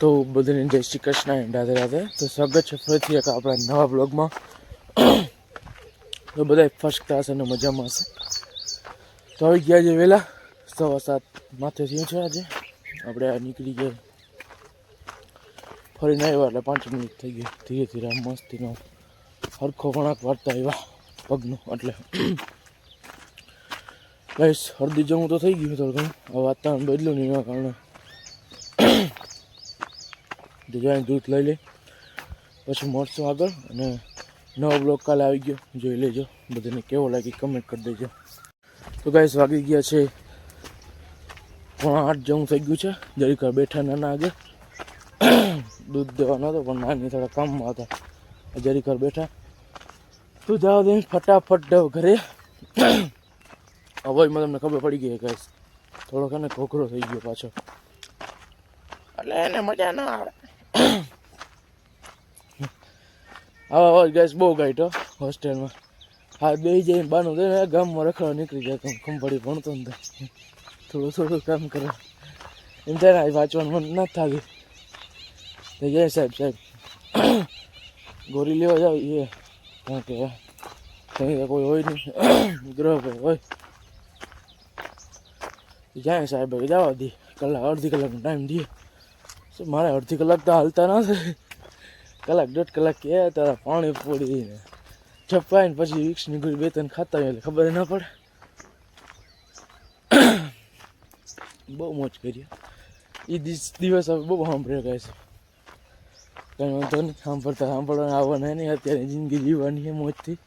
તો બધાને જય શ્રી કૃષ્ણ એન્ડ રાધે રાધે. તો સ્વાગત છે ફરીથી એક આપણા નવા બ્લોગમાં તો બધા ફર્સ્ટ ક્લાસ અને મજામાં હશે. તો આવી ગયા છે વહેલા સવા સાત માથે થયું છે આજે. આપણે નીકળી ગયા. ફરીને આવ્યા એટલે પાંચ મિનિટ થઈ ગઈ. ધીરે ધીરે મસ્તીનો હરખો વણાક વાળતા આવ્યા પગનો એટલે. બસ હળદી જવું તો થઈ ગયું થોડું ઘણું. વાતાવરણ બદલ્યું નહીં એના કારણે. જાય દૂધ લઈ લે. પછી મળશું આગળ અને નવો બ્લોગ કાલે આવી ગયો. જોઈ લેજો. બધાને કેવો લાગી કમેન્ટ કરી દેજો. તો ગાઈસ વાગી ગયા છે પોણા આઠ જેવું થઈ ગયું છે. જરીક બેઠા નાના આગળ. દૂધ દેવા હતો, પણ નાની થોડા કામમાં હતા. જરીક ઘર બેઠા. તો જાઓ દે ફટાફટ જાઓ ઘરે. અવાજમાં તમને ખબર પડી ગઈ ગાઈસ થોડોક એને ખોખરો થઈ ગયો પાછો. એટલે એને મજા ના આવે. આવા હોય ગેસ બહુ ગાઈટો હોસ્ટેલમાં હા બે જઈને બાનું દે ગામમાં રખડવા નીકળી જાય ખંભાળી ભણતો ને થોડું થોડું કામ કરે. એમ થાય ને વાંચવાનું મન ના થાય તો જય સાહેબ સાહેબ. ગોરી લેવા જાવ, એ. કારણ કે તો કોઈ હોય નહીં. ગ્રહ ભાઈ હોય. જાય સાહેબ જવા દે. કલાક, અડધી કલાકનો ટાઈમ દે. મારે અડધી કલાક તો હાલતા ના થાય. કલાક, દોઢ કલાક કે તારા પાણી પૂરી ને ચપાઈ ને પછી વિક્સની નીકળી બે ત્રણ ખાતા હોય એટલે ખબર ના પડે. બહુ મોજ કરીએ. એ દિવસ હવે બહુ સાંભળ્યો કહે છે. કંઈ વાંધો નહીં, સાંભળતા સાંભળવાનું આવવાના નહીં, અત્યારે જિંદગી જીવવાની છે મોજથી.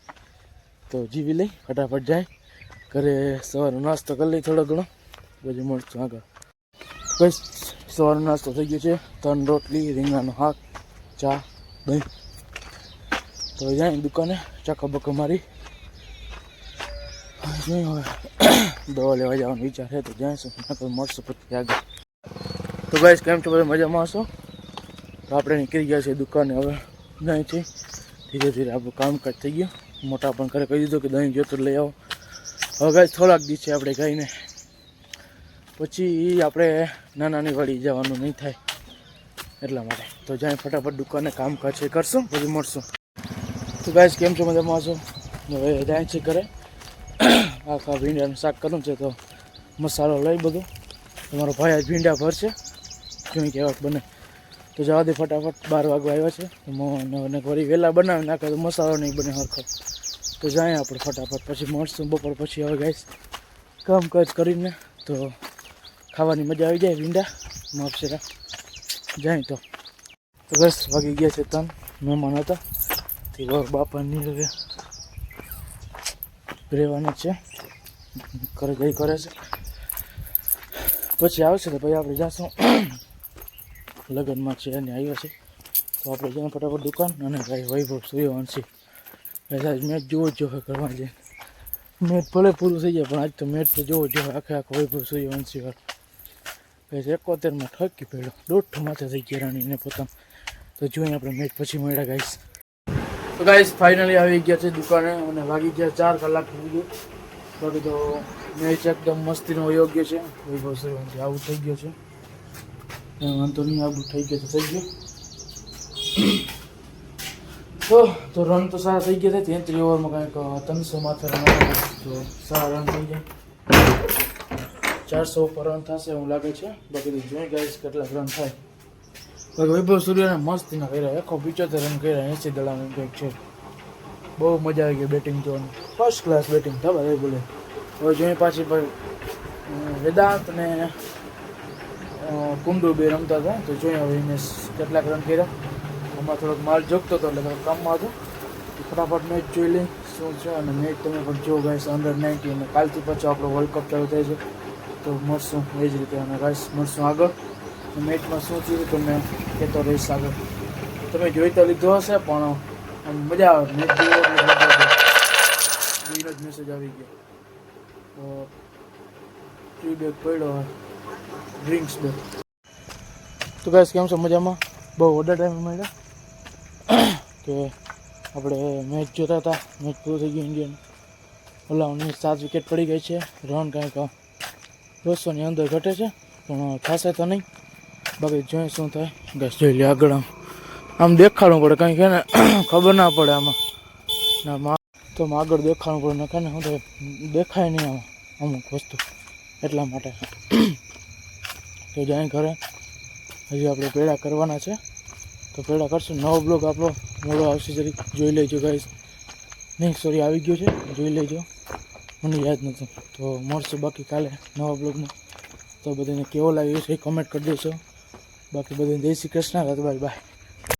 તો જીવી લઈ, ફટાફટ જાય. ઘરે સવારનો નાસ્તો કરી લઈ થોડો ઘણો. પછી મળશું આગળ. બસ. સવારનો નાસ્તો થઈ ગયો છે. ત્રણ રોટલી, રીંગણાનો હાક ચા, દહીં. તો જાય દુકાને ચાકો બકો મારી. નહીં હવે દવા લેવા જવાનો વિચાર છે, તો જઈશું નકર મળશું પછી આગળ. તો ગાઈશ કેમ છો? બધા મજામાં હશો? તો આપણે નીકળી ગયા છે દુકાને હવે. અહીંથી ધીરે ધીરે આપણું કામકાજ થઈ ગયું. મોટા પણ ઘરે કહી દીધું કે દહીં જોતું લઈ આવો. હવે ગાઈસ થોડાક છે આપણે ગાઈને. પછી આપણે નાનાની વળી જવાનું નહીં થાય એટલા માટે. તો જાય ફટાફટ દુકાને કામકાજ છે કરશું, પછી મળશું. તો ગાઈશ કેમ છો મજામાં છો? હવે જાય છે ઘરે. આખા ભીંડાનું શાક કરવું છે તો મસાલો લઈ બધું. તમારો ભાઈ આજ ભીંડા ભરશે જોઈ કેવાક બને. તો જવા દે ફટાફટ, બાર વાગવા આવ્યા છે. મને વળી વહેલા બનાવી નાખે તો મસાલો નહીં બને હરખો. તો જાય આપણે ફટાફટ, પછી મળશું બપોર પછી. હવે ગાઈશ કામકાજ કરીને તો ખાવાની મજા આવી જાય ભીંડા માપસેરા. જાય તો. બસ વાગી ગયા છે તન મહેમાન હતા. તે બાપાની હવે રહેવાની છે. કરે ગઈ કરે છે. પછી આવશે તો પછી આપણે જાશું. લગ્નમાં છે અને આવ્યો છે. તો આપણે જઈને ફટાફટ દુકાન અને ભાઈ વૈભવ સૂર્યવંશી. આજ મેચ જોવો જ જોવે કરવા જઈને. મેચ ભલે પૂરું થઈ જાય, પણ આજ તો મેચ તો જોવો જોઈએ આખે આખો વૈભવ સૂર્યવંશી વાર પછી એકોતેરમાં ઠકી પડ્યો દોઢ માથે થઈ ગયા રાણીને પોતાનું. તો જોઈએ આપણે મેચ પછી મળ્યા ગાઈશ તો ગાઈસ ફાઇનલી આવી ગયા છે દુકાને અને વાગી ગયા ચાર કલાક થઈ ગયું બાકી તો મેચ એકદમ મસ્તીનો યોગ્ય છે. કોઈ સૂર્યવંશી આવું થઈ ગયો છે. વાંધો નહીં, આવું થઈ ગયું તો થઈ ગયું. તો તો રન તો સારા થઈ ગયા છે. તેત્રીસ ઓવરમાં કંઈક ત્રણસો માથે રન તો સારા રન થઈ ગયા. ચારસો ઉપર રન થશે એવું લાગે છે. બાકી જોઈ ગાઈશ કેટલાક રન થાય. બાકી વૈભવ સૂર્યને મસ્તીના કર્યા. એકસો પિચોતેર રન કર્યા. એંસી દડાનું કંઈક છે. બહુ મજા આવી ગઈ બેટિંગ જોવાની. ફર્સ્ટ ક્લાસ બેટિંગ થવા બોલે. હવે જોઈએ પાછી પણ વેદાંત ને કુંડુ બે રમતા હતા. તો જોઈએ હવે એને કેટલાક રન કર્યા. આમાં થોડોક માલ જોગતો હતો એટલે કામમાં હતો. ફટાફટ મેચ જોઈ લઈ. શું છે? અને મેચ તમે પણ જો ગાઈસ અંડર નાઇન્ટી અને કાલથી પછી આપણો વર્લ્ડ કપ ચાલુ થાય છે. તો મળશું, એ જ રીતે અને રહીશ મળશું આગળ. મેચમાં શું થયું તમે કહેતો રહીશ આગળ. તમે જોઈ તો લીધો હશે, પણ મજા આવે. મેચ જોઈને જ મેસેજ આવી ગયો. તો ટી બેગ પડ્યો ડ્રિંક્સ બેગ તો ગાઈસ કેમ છો? મજામાં? બહુ ઓર્ડર ટાઈમ મળ્યા. કે આપણે મેચ જોતા હતા. મેચ પૂરું થઈ ગયું ઇન્ડિયન ઓલાની સાત વિકેટ પડી ગઈ છે. રન કાંઈક દોઢસોની અંદર ઘટે છે, પણ થશે તો નહીં. બાકી જોઈએ શું થાય. ગેસ જોઈ લે આગળ આમ. દેખાડવું પડે, કંઈ કે ને, ખબર ના પડે આમાં. ના તો આગળ દેખાડવું પડે નખાને શું થાય, દેખાય નહીં આમાં, અમુક વસ્તુ. એટલા માટે. તો જાય ઘરે. હજી આપણે પેડા કરવાના છે. તો પેડા કરશું. નવો બ્લોગ આપણો મોડો આવશે, જરીક. જોઈ લેજો, ગાઈસ. નહીં સોરી આવી ગયો છે. જોઈ લેજો. મને યાદ નથી. તો મળશે બાકી કાલે નવા બ્લોગમાં. તો બધાને કેવો લાગ્યો છે એ કમેન્ટ કરી દેશો બાકી બધાને જય શ્રી કૃષ્ણ બાય બાય